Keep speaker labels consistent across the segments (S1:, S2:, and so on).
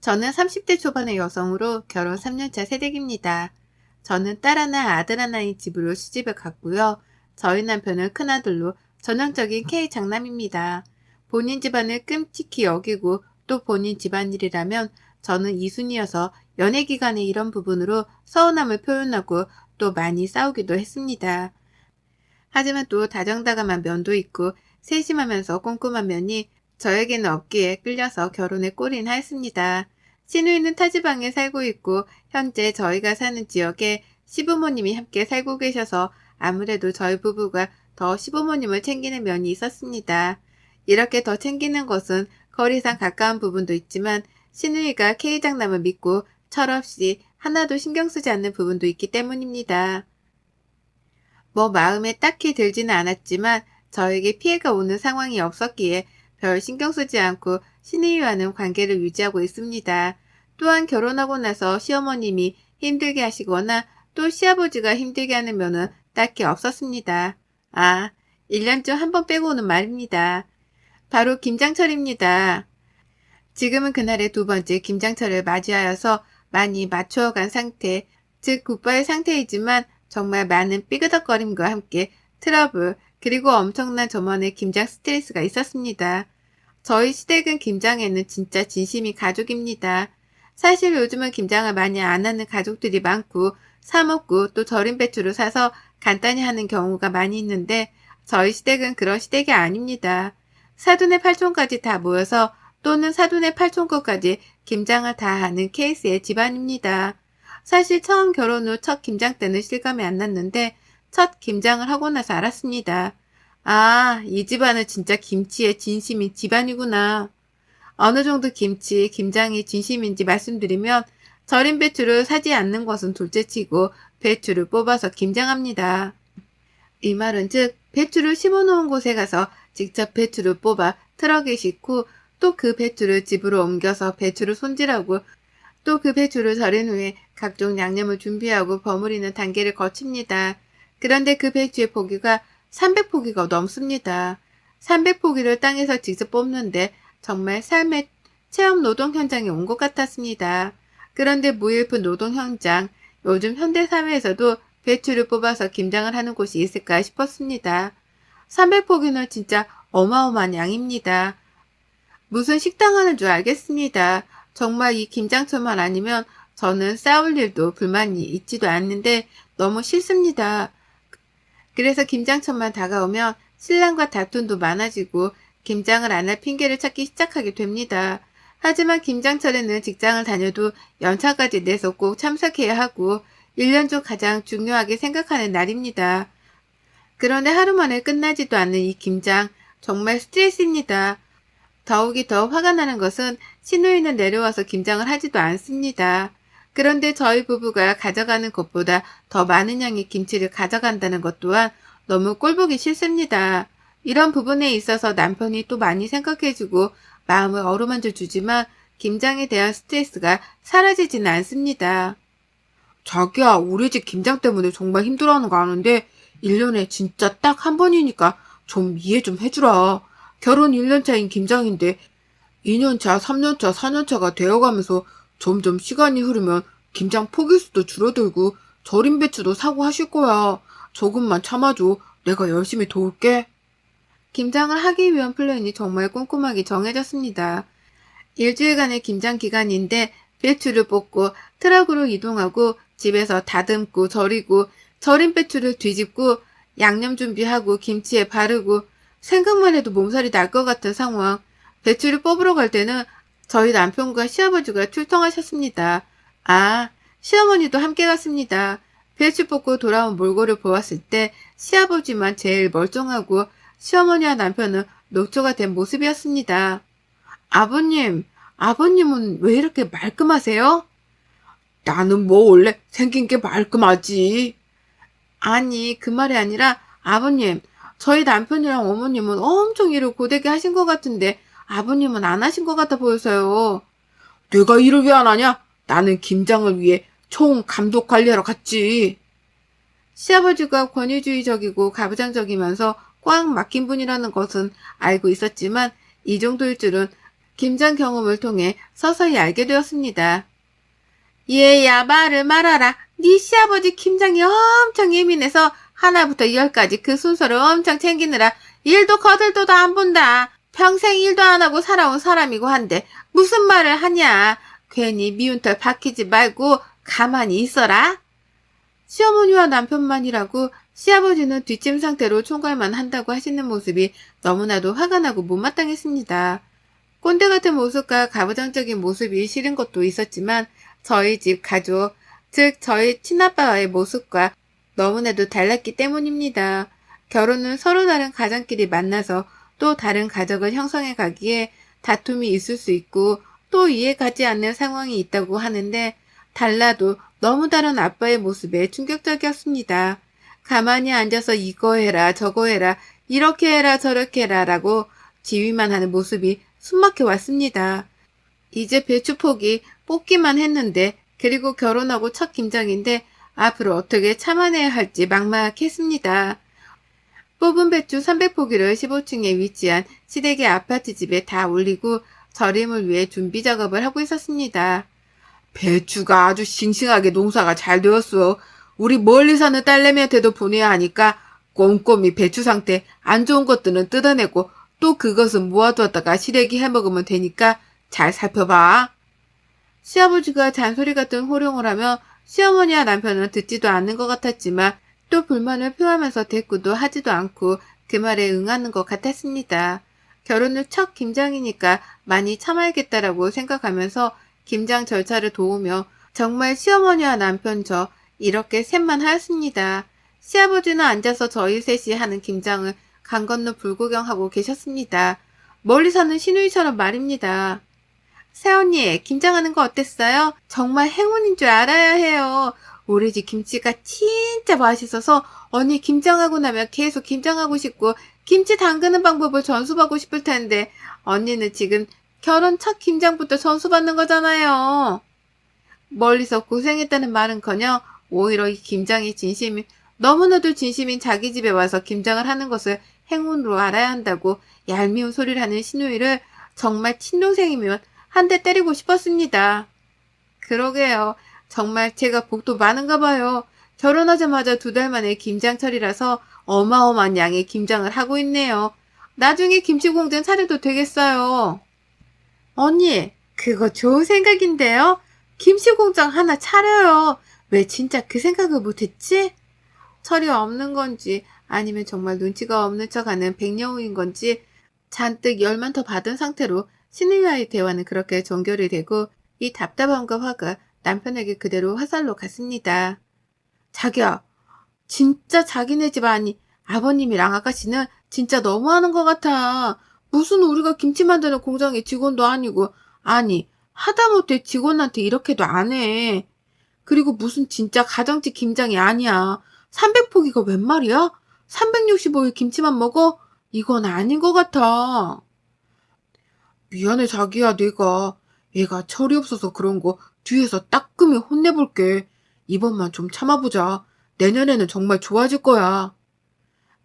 S1: 저는 30대 초반의 여성으로 결혼 3년차 새댁입니다. 저는 딸 하나, 아들 하나인 집으로 시집을 갔고요. 저희 남편은 큰아들로 전형적인 K 장남입니다. 본인 집안을 끔찍히 여기고 또 본인 집안일이라면 저는 이순이어서 연애 기간에 이런 부분으로 서운함을 표현하고 또 많이 싸우기도 했습니다. 하지만 또 다정다감한 면도 있고 세심하면서 꼼꼼한 면이 저에게는 없기에 끌려서 결혼에 꼴인 하였습니다. 신우이는 타지방에 살고 있고 현재 저희가 사는 지역에 시부모님이 함께 살고 계셔서 아무래도 저희 부부가 더 시부모님을 챙기는 면이 있었습니다. 이렇게 더 챙기는 것은 거리상 가까운 부분도 있지만 신우이가 K장남을 믿고 철없이 하나도 신경 쓰지 않는 부분도 있기 때문입니다. 뭐 마음에 딱히 들지는 않았지만 저에게 피해가 오는 상황이 없었기에 별 신경 쓰지 않고 신우이와는 관계를 유지하고 있습니다. 또한 결혼하고 나서 시어머님이 힘들게 하시거나 또 시아버지가 힘들게 하는 면은 딱히 없었습니다. 아, 1년 중한번 빼고는 말입니다. 바로 김장철입니다. 지금은 그날의 두 번째 김장철을 맞이하여서 많이 맞추어간 상태, 즉 굿바의 상태이지만 정말 많은 삐그덕거림과 함께 트러블, 그리고 엄청난 저만의 김장 스트레스가 있었습니다. 저희 시댁은 김장에는 진짜 진심이 가족입니다. 사실 요즘은 김장을 많이 안 하는 가족들이 많고 사먹고 또 절인 배추를 사서 간단히 하는 경우가 많이 있는데 저희 시댁은 그런 시댁이 아닙니다. 사돈의 팔촌까지 다 모여서 또는 사돈의 팔촌거까지 김장을 다 하는 케이스의 집안입니다. 사실 처음 결혼 후 첫 김장 때는 실감이 안 났는데 첫 김장을 하고 나서 알았습니다. 아, 이 집안은 진짜 김치의 진심인 집안이구나. 어느 정도 김치, 김장이 진심인지 말씀드리면 절인 배추를 사지 않는 것은 둘째치고 배추를 뽑아서 김장합니다. 이 말은 즉 배추를 심어놓은 곳에 가서 직접 배추를 뽑아 트럭에 싣고 또 그 배추를 집으로 옮겨서 배추를 손질하고 또 그 배추를 절인 후에 각종 양념을 준비하고 버무리는 단계를 거칩니다. 그런데 그 배추의 포기가 300포기가 넘습니다. 300포기를 땅에서 직접 뽑는데 정말 삶의 체험 노동 현장에 온 것 같았습니다. 그런데 무일푼 노동 현장, 요즘 현대 사회에서도 배추를 뽑아서 김장을 하는 곳이 있을까 싶었습니다. 300포기는 진짜 어마어마한 양입니다. 무슨 식당 하는 줄 알겠습니다. 정말 이 김장철만 아니면 저는 싸울 일도 불만이 있지도 않는데 너무 싫습니다. 그래서 김장철만 다가오면 신랑과 다툼도 많아지고 김장을 안 할 핑계를 찾기 시작하게 됩니다. 하지만 김장철에는 직장을 다녀도 연차까지 내서 꼭 참석해야 하고 1년 중 가장 중요하게 생각하는 날입니다. 그런데 하루 만에 끝나지도 않는 이 김장 정말 스트레스입니다. 더욱이 더 화가 나는 것은 신우이는 내려와서 김장을 하지도 않습니다. 그런데 저희 부부가 가져가는 것보다 더 많은 양의 김치를 가져간다는 것 또한 너무 꼴보기 싫습니다. 이런 부분에 있어서 남편이 또 많이 생각해주고 마음을 어루만져 주지만 김장에 대한 스트레스가 사라지지는 않습니다.
S2: 자기야, 우리 집 김장 때문에 정말 힘들어하는 거 아는데 1년에 진짜 딱 한 번이니까 좀 이해 좀 해주라. 결혼 1년 차인 김장인데 2년 차, 3년 차, 4년 차가 되어가면서 점점 시간이 흐르면 김장 포기수도 줄어들고 절임 배추도 사고 하실 거야. 조금만 참아줘. 내가 열심히 도울게.
S1: 김장을 하기 위한 플랜이 정말 꼼꼼하게 정해졌습니다. 일주일간의 김장 기간인데 배추를 뽑고 트럭으로 이동하고 집에서 다듬고 절이고 절인 배추를 뒤집고 양념 준비하고 김치에 바르고 생각만 해도 몸살이 날 것 같은 상황. 배추를 뽑으러 갈 때는 저희 남편과 시아버지가 출동하셨습니다. 아, 시어머니도 함께 갔습니다. 배추 뽑고 돌아온 몰골을 보았을 때 시아버지만 제일 멀쩡하고 시어머니와 남편은 녹초가 된 모습이었습니다. 아버님, 아버님은 왜 이렇게 말끔하세요?
S2: 나는 뭐 원래 생긴 게 말끔하지.
S1: 아니, 그 말이 아니라 아버님, 저희 남편이랑 어머님은 엄청 일을 고되게 하신 것 같은데 아버님은 안 하신 것 같아 보여서요.
S2: 내가 일을 왜 안 하냐? 나는 김장을 위해 총 감독 관리하러 갔지.
S1: 시아버지가 권위주의적이고 가부장적이면서 꽉 막힌 분이라는 것은 알고 있었지만 이 정도일 줄은 김장 경험을 통해 서서히 알게 되었습니다. 얘야 말을 말아라. 네 시아버지 김장이 엄청 예민해서 하나부터 열까지 그 순서를 엄청 챙기느라 일도 거들떠도 안 본다. 평생 일도 안 하고 살아온 사람이고 한데 무슨 말을 하냐. 괜히 미운 털 박히지 말고 가만히 있어라. 시어머니와 남편만이라고 시아버지는 뒷짐 상태로 총괄만 한다고 하시는 모습이 너무나도 화가 나고 못마땅했습니다. 꼰대 같은 모습과 가부장적인 모습이 싫은 것도 있었지만 저희 집 가족, 즉 저희 친아빠와의 모습과 너무나도 달랐기 때문입니다. 결혼은 서로 다른 가장끼리 만나서 또 다른 가족을 형성해 가기에 다툼이 있을 수 있고 또 이해가지 않는 상황이 있다고 하는데 달라도 너무 다른 아빠의 모습에 충격적이었습니다. 가만히 앉아서 이거 해라 저거 해라 이렇게 해라 저렇게 해라 라고 지휘만 하는 모습이 숨막혀 왔습니다. 이제 배추폭이 뽑기만 했는데 그리고 결혼하고 첫 김장인데 앞으로 어떻게 참아내야 할지 막막했습니다. 뽑은 배추 300포기를 15층에 위치한 시댁의 아파트 집에 다 올리고 절임을 위해 준비 작업을 하고 있었습니다.
S2: 배추가 아주 싱싱하게 농사가 잘 되었어. 우리 멀리 사는 딸내미한테도 보내야 하니까 꼼꼼히 배추 상태 안 좋은 것들은 뜯어내고 또 그것은 모아두었다가 시래기 해먹으면 되니까 잘 살펴봐.
S1: 시아버지가 잔소리 같은 호령을 하며 시어머니와 남편은 듣지도 않는 것 같았지만 또 불만을 표하면서 대꾸도 하지도 않고 그 말에 응하는 것 같았습니다. 결혼 후 첫 김장이니까 많이 참아야겠다라고 생각하면서 김장 절차를 도우며 정말 시어머니와 남편 저 이렇게 셋만 하였습니다. 시아버지는 앉아서 저희 셋이 하는 김장을 강 건너 불구경하고 계셨습니다. 멀리 사는 시누이처럼 말입니다. 새언니, 김장하는 거 어땠어요? 정말 행운인 줄 알아야 해요. 집 김치가 진짜 맛있어서 언니 김장하고 나면 계속 김장하고 싶고 김치 담그는 방법을 전수받고 싶을 텐데 언니는 지금 결혼 첫 김장부터 전수받는 거잖아요. 멀리서 고생했다는 말은커녕 오히려 이 김장이 진심이 너무나도 진심인 자기 집에 와서 김장을 하는 것을 행운으로 알아야 한다고 얄미운 소리를 하는 시누이를 정말 친동생이면 한 대 때리고 싶었습니다. 그러게요. 정말 제가 복도 많은가 봐요. 결혼하자마자 두 달 만에 김장철이라서 어마어마한 양의 김장을 하고 있네요. 나중에 김치공장 차려도 되겠어요. 언니, 그거 좋은 생각인데요? 김치공장 하나 차려요. 왜 진짜 그 생각을 못했지? 철이 없는 건지 아니면 정말 눈치가 없는 척하는 백녀우인 건지 잔뜩 열만 더 받은 상태로 신우와의 대화는 그렇게 종결이 되고 이 답답함과 화가 남편에게 그대로 화살로 갔습니다. 자기야, 진짜 자기네 집 아니 아버님이랑 아가씨는 진짜 너무하는 것 같아. 무슨 우리가 김치 만드는 공장의 직원도 아니고 아니 하다못해 직원한테 이렇게도 안 해. 그리고 무슨 진짜 가정집 김장이 아니야. 300포기가 웬 말이야? 365일 김치만 먹어? 이건 아닌 것 같아.
S2: 미안해 자기야 내가 얘가 철이 없어서 그런 거 뒤에서 따끔히 혼내볼게. 이번만 좀 참아보자. 내년에는 정말 좋아질 거야.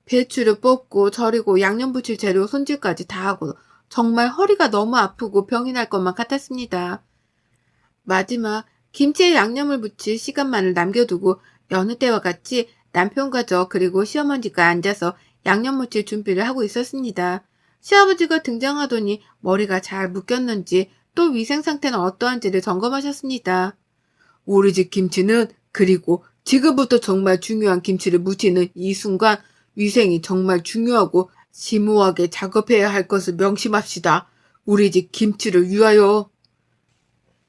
S1: 배추를 뽑고 절이고 양념 부칠 재료 손질까지 다 하고 정말 허리가 너무 아프고 병이 날 것만 같았습니다. 마지막 김치에 양념을 묻힐 시간만을 남겨두고 여느 때와 같이 남편과 저 그리고 시어머니가 앉아서 양념 무칠 준비를 하고 있었습니다. 시아버지가 등장하더니 머리가 잘 묶였는지 또 위생 상태는 어떠한지를 점검하셨습니다.
S2: 우리 집 김치는 그리고 지금부터 정말 중요한 김치를 무치는 이 순간 위생이 정말 중요하고 심오하게 작업해야 할 것을 명심합시다. 우리 집 김치를 위하여.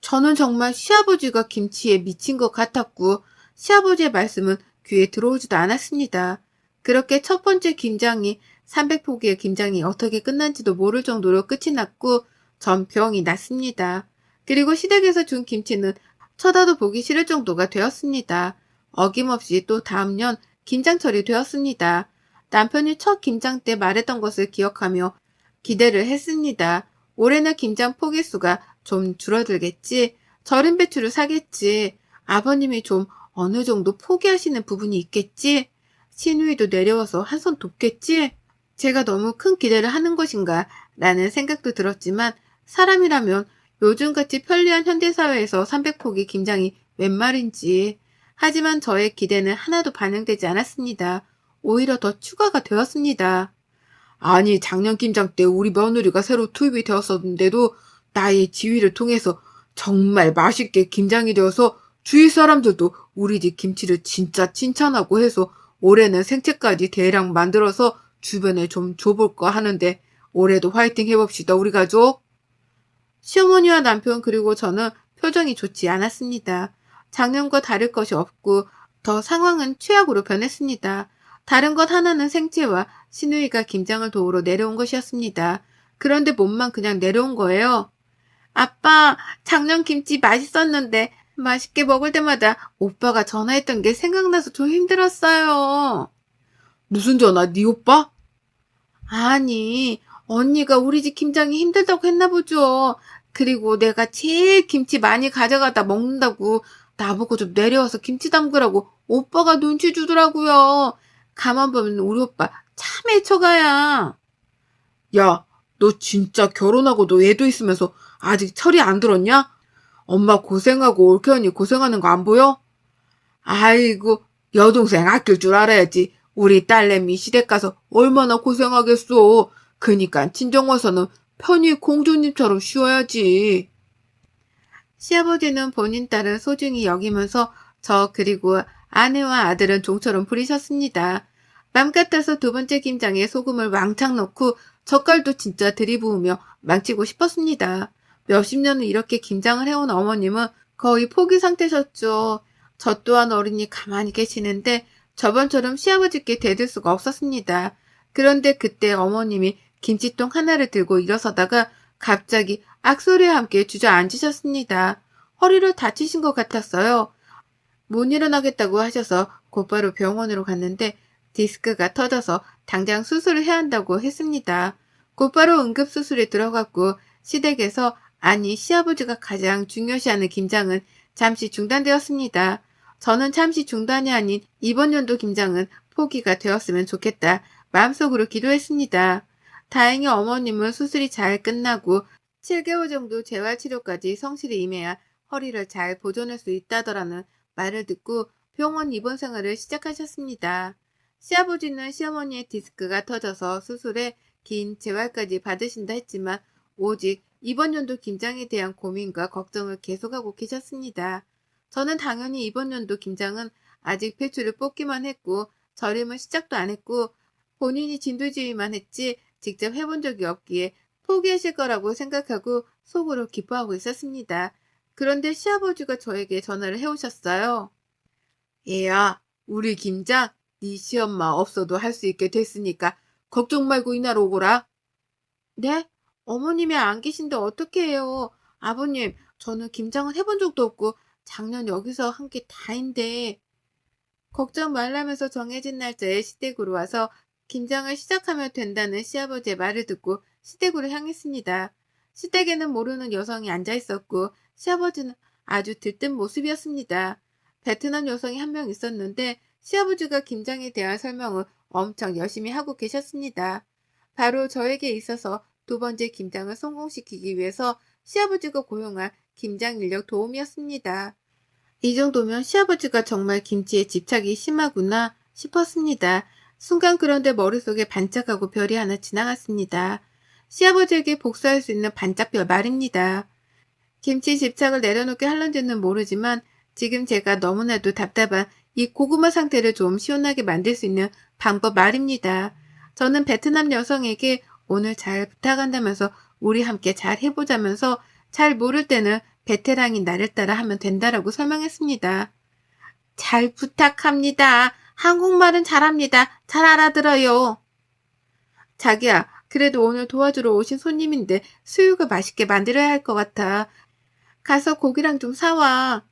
S1: 저는 정말 시아버지가 김치에 미친 것 같았고 시아버지의 말씀은 귀에 들어오지도 않았습니다. 그렇게 첫 번째 김장이 300포기의 김장이 어떻게 끝난지도 모를 정도로 끝이 났고 전 병이 났습니다. 그리고 시댁에서 준 김치는 쳐다도 보기 싫을 정도가 되었습니다. 어김없이 또 다음 년 김장철이 되었습니다. 남편이 첫 김장 때 말했던 것을 기억하며 기대를 했습니다. 올해는 김장 포기수가 좀 줄어들겠지. 절임 배추를 사겠지. 아버님이 좀 어느 정도 포기하시는 부분이 있겠지. 신우이도 내려와서 한 손 돕겠지. 제가 너무 큰 기대를 하는 것인가 라는 생각도 들었지만 사람이라면 요즘같이 편리한 현대사회에서 300포기 김장이 웬 말인지. 하지만 저의 기대는 하나도 반영되지 않았습니다. 오히려 더 추가가 되었습니다.
S2: 아니, 작년 김장 때 우리 며느리가 새로 투입이 되었었는데도 나의 지휘를 통해서 정말 맛있게 김장이 되어서 주위 사람들도 우리 집 김치를 진짜 칭찬하고 해서 올해는 생채까지 대량 만들어서 주변에 좀 줘볼까 하는데 올해도 화이팅 해봅시다, 우리 가족.
S1: 시어머니와 남편 그리고 저는 표정이 좋지 않았습니다. 작년과 다를 것이 없고 더 상황은 최악으로 변했습니다. 다른 것 하나는 생채와 신우이가 김장을 도우러 내려온 것이었습니다. 그런데 몸만 그냥 내려온 거예요. 아빠, 작년 김치 맛있었는데 맛있게 먹을 때마다 오빠가 전화했던 게 생각나서 좀 힘들었어요.
S2: 무슨 전화, 네 오빠?
S1: 아니, 언니가 우리 집 김장이 힘들다고 했나 보죠. 그리고 내가 제일 김치 많이 가져가다 먹는다고 나보고 좀 내려와서 김치 담그라고 오빠가 눈치 주더라고요. 가만 보면 우리 오빠 참 애처가야.
S2: 야, 너 진짜 결혼하고도 애도 있으면서 아직 철이 안 들었냐? 엄마 고생하고 올케 언니 고생하는 거 안 보여? 아이고, 여동생 아낄 줄 알아야지. 우리 딸내미 시댁 가서 얼마나 고생하겠어. 그니까 친정 와서는 편히 공주님처럼 쉬어야지.
S1: 시아버지는 본인 딸을 소중히 여기면서 저 그리고 아내와 아들은 종처럼 부리셨습니다. 맘 같아서 두 번째 김장에 소금을 왕창 넣고 젓갈도 진짜 들이부으며 망치고 싶었습니다. 몇십 년을 이렇게 김장을 해온 어머님은 거의 포기 상태셨죠. 저 또한 어린이 가만히 계시는데 저번처럼 시아버지께 대들 수가 없었습니다. 그런데 그때 어머님이 김치통 하나를 들고 일어서다가 갑자기 악소리와 함께 주저앉으셨습니다. 허리를 다치신 것 같았어요. 못 일어나겠다고 하셔서 곧바로 병원으로 갔는데 디스크가 터져서 당장 수술을 해야 한다고 했습니다. 곧바로 응급수술에 들어갔고 시댁에서 아니 시아버지가 가장 중요시하는 김장은 잠시 중단되었습니다. 저는 잠시 중단이 아닌 이번 연도 김장은 포기가 되었으면 좋겠다 마음속으로 기도했습니다. 다행히 어머님은 수술이 잘 끝나고 7개월 정도 재활치료까지 성실히 임해야 허리를 잘 보존할 수 있다더라는 말을 듣고 병원 입원 생활을 시작하셨습니다. 시아버지는 시어머니의 디스크가 터져서 수술에 긴 재활까지 받으신다 했지만 오직 이번 연도 김장에 대한 고민과 걱정을 계속하고 계셨습니다. 저는 당연히 이번 연도 김장은 아직 배추를 뽑기만 했고 절임은 시작도 안 했고 본인이 진두지휘만 했지 직접 해본 적이 없기에 포기하실 거라고 생각하고 속으로 기뻐하고 있었습니다. 그런데 시아버지가 저에게 전화를 해오셨어요.
S2: 얘야, 우리 김장 네 시엄마 없어도 할 수 있게 됐으니까 걱정 말고 이날 오거라.
S1: 네? 어머님이 안 계신데 어떻게 해요? 아버님, 저는 김장을 해본 적도 없고 작년 여기서 한 게 다인데 걱정 말라면서 정해진 날짜에 시댁으로 와서 김장을 시작하면 된다는 시아버지의 말을 듣고 시댁으로 향했습니다. 시댁에는 모르는 여성이 앉아 있었고 시아버지는 아주 들뜬 모습이었습니다. 베트남 여성이 한 명 있었는데 시아버지가 김장에 대한 설명을 엄청 열심히 하고 계셨습니다. 바로 저에게 있어서 두 번째 김장을 성공시키기 위해서 시아버지가 고용한 김장 인력 도움이었습니다. 이 정도면 시아버지가 정말 김치에 집착이 심하구나 싶었습니다. 순간 그런데 머릿속에 반짝하고 별이 하나 지나갔습니다. 시아버지에게 복수할 수 있는 반짝별 말입니다. 김치 집착을 내려놓게 할런지는 모르지만 지금 제가 너무나도 답답한 이 고구마 상태를 좀 시원하게 만들 수 있는 방법 말입니다. 저는 베트남 여성에게 오늘 잘 부탁한다면서 우리 함께 잘 해보자면서 잘 모를 때는 베테랑인 나를 따라 하면 된다라고 설명했습니다. 잘 부탁합니다. 한국말은 잘합니다. 잘 알아들어요. 자기야, 그래도 오늘 도와주러 오신 손님인데 수육을 맛있게 만들어야 할 것 같아. 가서 고기랑 좀 사와.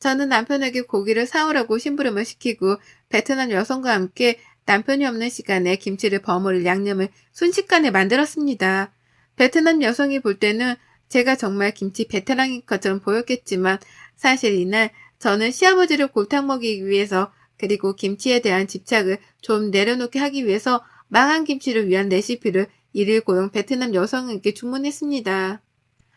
S1: 저는 남편에게 고기를 사오라고 심부름을 시키고 베트남 여성과 함께 남편이 없는 시간에 김치를 버무릴 양념을 순식간에 만들었습니다. 베트남 여성이 볼 때는 제가 정말 김치 베테랑인 것처럼 보였겠지만 사실 이날 저는 시아버지를 골탕 먹이기 위해서 그리고 김치에 대한 집착을 좀 내려놓게 하기 위해서 망한 김치를 위한 레시피를 일일 고용 베트남 여성에게 주문했습니다.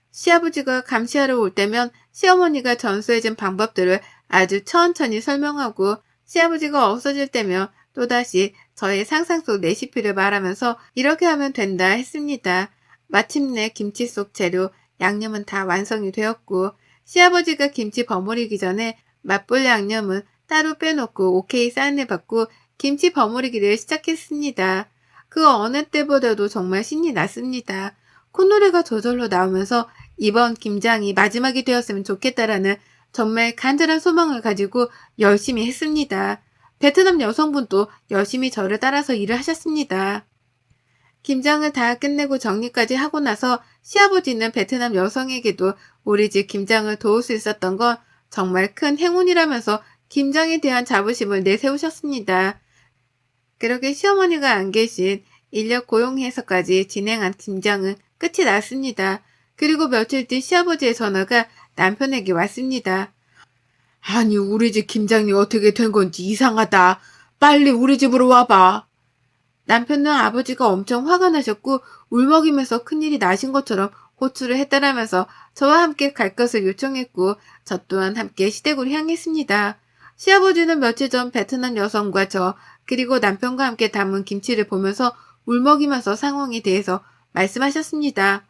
S1: 시아버지가 감시하러 올 때면 시어머니가 전수해준 방법들을 아주 천천히 설명하고 시아버지가 없어질 때면 또다시 저의 상상 속 레시피를 말하면서 이렇게 하면 된다 했습니다. 마침내 김치 속 재료, 양념은 다 완성이 되었고 시아버지가 김치 버무리기 전에 맛볼 양념은 따로 빼놓고 오케이 사인을 받고 김치 버무리기를 시작했습니다. 그 어느 때보다도 정말 신이 났습니다. 콧노래가 저절로 나오면서 이번 김장이 마지막이 되었으면 좋겠다라는 정말 간절한 소망을 가지고 열심히 했습니다. 베트남 여성분도 열심히 저를 따라서 일을 하셨습니다. 김장을 다 끝내고 정리까지 하고 나서 시아버지는 베트남 여성에게도 우리 집 김장을 도울 수 있었던 건 정말 큰 행운이라면서 김장에 대한 자부심을 내세우셨습니다. 그렇게 시어머니가 안 계신 인력 고용해서까지 진행한 김장은 끝이 났습니다. 그리고 며칠 뒤 시아버지의 전화가 남편에게 왔습니다.
S2: 아니, 우리 집 김장이 어떻게 된 건지 이상하다. 빨리 우리 집으로 와봐.
S1: 남편은 아버지가 엄청 화가 나셨고 울먹이면서 큰일이 나신 것처럼 호출을 했다라면서 저와 함께 갈 것을 요청했고 저 또한 함께 시댁으로 향했습니다. 시아버지는 며칠 전 베트남 여성과 저 그리고 남편과 함께 담은 김치를 보면서 울먹이면서 상황에 대해서 말씀하셨습니다.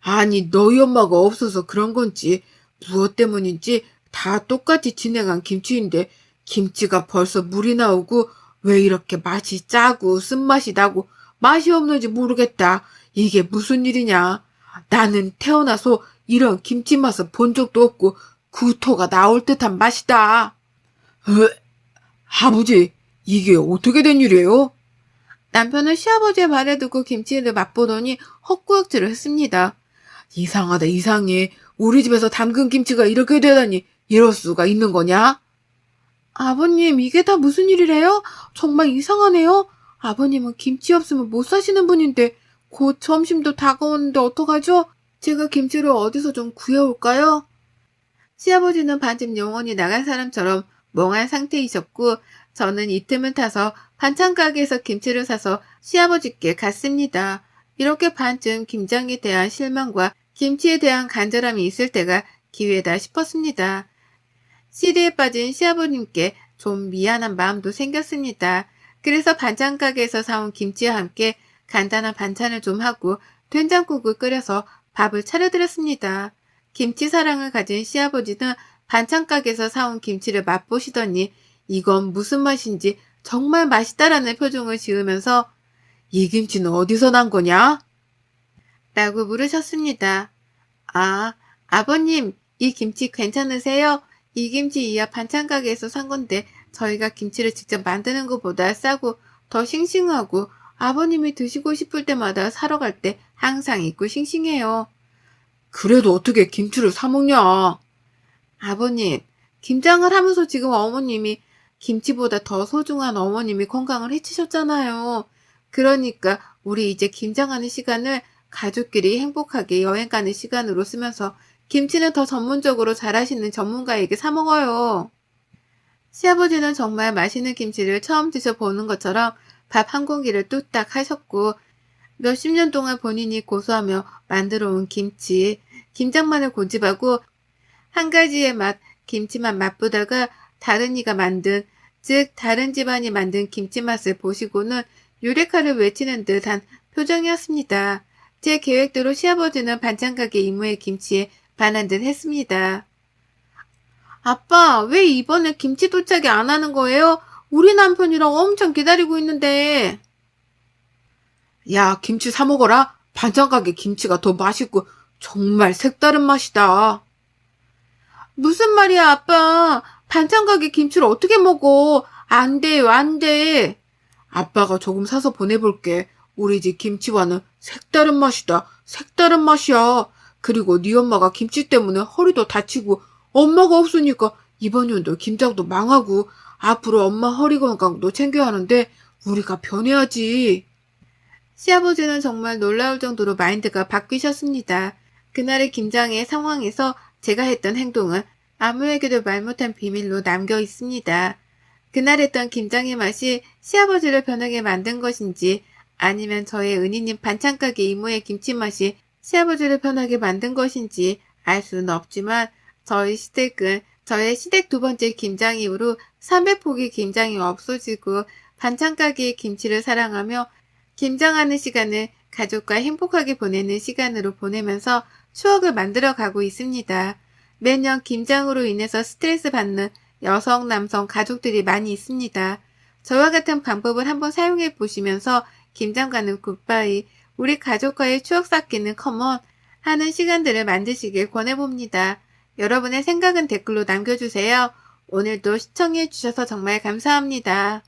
S2: 아니, 너희 엄마가 없어서 그런 건지, 무엇 때문인지 다 똑같이 진행한 김치인데, 김치가 벌써 물이 나오고, 왜 이렇게 맛이 짜고, 쓴맛이 나고, 맛이 없는지 모르겠다. 이게 무슨 일이냐. 나는 태어나서 이런 김치 맛을 본 적도 없고, 구토가 나올 듯한 맛이다. 에? 아버지, 이게 어떻게 된 일이에요?
S1: 남편은 시아버지의 말을 듣고 김치를 맛보더니 헛구역질을 했습니다.
S2: 이상하다, 이상해. 우리 집에서 담근 김치가 이렇게 되다니, 이럴 수가 있는 거냐?
S1: 아버님, 이게 다 무슨 일이래요? 정말 이상하네요. 아버님은 김치 없으면 못 사시는 분인데 곧 점심도 다가오는데 어떡하죠? 제가 김치를 어디서 좀 구해올까요? 시아버지는 반쯤 영혼이 나간 사람처럼 멍한 상태이셨고 저는 이 틈을 타서 반찬 가게에서 김치를 사서 시아버지께 갔습니다. 이렇게 반쯤 김장에 대한 실망과 김치에 대한 간절함이 있을 때가 기회다 싶었습니다. 시리에 빠진 시아버님께 좀 미안한 마음도 생겼습니다. 그래서 반찬 가게에서 사온 김치와 함께 간단한 반찬을 좀 하고 된장국을 끓여서 밥을 차려드렸습니다. 김치 사랑을 가진 시아버지는 반찬 가게에서 사온 김치를 맛보시더니 이건 무슨 맛인지 정말 맛있다라는 표정을 지으면서
S2: 이 김치는 어디서 난 거냐?
S1: 라고 물으셨습니다. 아, 아버님, 이 김치 괜찮으세요? 이 김치 이하 반찬 가게에서 산 건데 저희가 김치를 직접 만드는 것보다 싸고 더 싱싱하고 아버님이 드시고 싶을 때마다 사러 갈 때 항상 있고 싱싱해요.
S2: 그래도 어떻게 김치를 사 먹냐?
S1: 아버님, 김장을 하면서 지금 어머님이 김치보다 더 소중한 어머님이 건강을 해치셨잖아요. 그러니까 우리 이제 김장하는 시간을 가족끼리 행복하게 여행 가는 시간으로 쓰면서 김치는 더 전문적으로 잘하시는 전문가에게 사 먹어요. 시아버지는 정말 맛있는 김치를 처음 드셔보는 것처럼 밥 한 공기를 뚝딱 하셨고 몇십 년 동안 본인이 고수하며 만들어 온 김치, 김장만을 고집하고 한 가지의 맛, 김치만 맛보다가 다른 이가 만든, 즉 다른 집안이 만든 김치 맛을 보시고는 유레카를 외치는 듯한 표정이었습니다. 제 계획대로 시아버지는 반찬가게 이모의 김치에 반한 듯 했습니다. 아빠, 왜 이번에 김치 도착이 안 하는 거예요? 우리 남편이랑 엄청 기다리고 있는데.
S2: 야, 김치 사 먹어라. 반찬 가게 김치가 더 맛있고 정말 색다른 맛이다.
S1: 무슨 말이야, 아빠. 반찬 가게 김치를 어떻게 먹어? 안 돼요, 안 돼.
S2: 아빠가 조금 사서 보내볼게. 우리 집 김치와는 색다른 맛이다. 색다른 맛이야. 그리고 네 엄마가 김치 때문에 허리도 다치고 엄마가 없으니까 이번 연도 김장도 망하고 앞으로 엄마 허리 건강도 챙겨야 하는데 우리가 변해야지.
S1: 시아버지는 정말 놀라울 정도로 마인드가 바뀌셨습니다. 그날의 김장의 상황에서 제가 했던 행동은 아무에게도 말 못한 비밀로 남겨 있습니다. 그날 했던 김장의 맛이 시아버지를 변하게 만든 것인지 아니면 저의 은희님 반찬가게 이모의 김치 맛이 시아버지를 편하게 만든 것인지 알 수는 없지만 저희 시댁은 저의 시댁 두 번째 김장 이후로 300포기 김장이 없어지고 반찬가게의 김치를 사랑하며 김장하는 시간을 가족과 행복하게 보내는 시간으로 보내면서 추억을 만들어 가고 있습니다. 매년 김장으로 인해서 스트레스 받는 여성, 남성, 가족들이 많이 있습니다. 저와 같은 방법을 한번 사용해 보시면서 김장가는 굿바이, 우리 가족과의 추억 쌓기는 컴온 하는 시간들을 만드시길 권해봅니다. 여러분의 생각은 댓글로 남겨주세요. 오늘도 시청해 주셔서 정말 감사합니다.